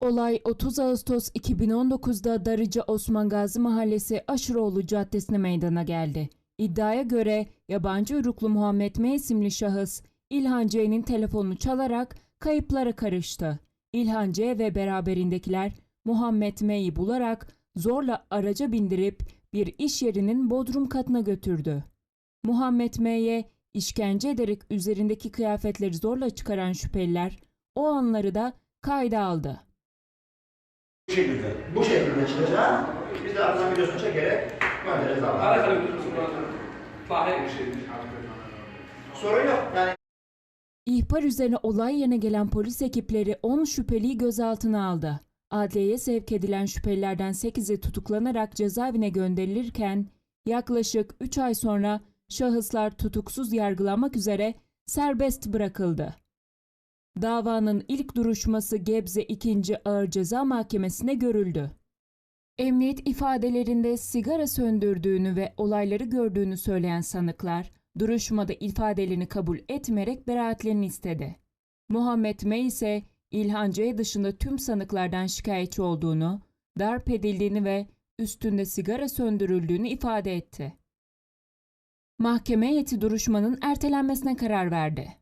Olay 30 Ağustos 2019'da Darıca Osman Gazi Mahallesi Aşıroğlu Caddesi'ne meydana geldi. İddiaya göre yabancı uyruklu Muhammed M. isimli şahıs İlhan C'nin telefonunu çalarak kayıplara karıştı. İlhan C ve beraberindekiler Muhammed M'yi bularak zorla araca bindirip bir iş yerinin bodrum katına götürdü. Muhammed M'ye işkence ederek üzerindeki kıyafetleri zorla çıkaran şüpheliler o anları da kayda aldı. Bu şekilde. Bu şekilde çıkacak. Biz de aradan videosunu çekerek göndeririz abi. Sorun yok. Yani İhbar üzerine olay yerine gelen polis ekipleri 10 şüpheliyi gözaltına aldı. Adliyeye sevk edilen şüphelilerden 8'i tutuklanarak cezaevine gönderilirken yaklaşık 3 ay sonra şahıslar tutuksuz yargılanmak üzere serbest bırakıldı. Davanın ilk duruşması Gebze 2. Ağır Ceza Mahkemesi'nde görüldü. Emniyet ifadelerinde sigara söndürdüğünü ve olayları gördüğünü söyleyen sanıklar, duruşmada ifadelerini kabul etmeyerek beraatlerini istedi. Muhammed M ise İlhan C dışında tüm sanıklardan şikayetçi olduğunu, darp edildiğini ve üstünde sigara söndürüldüğünü ifade etti. Mahkeme heyeti duruşmanın ertelenmesine karar verdi.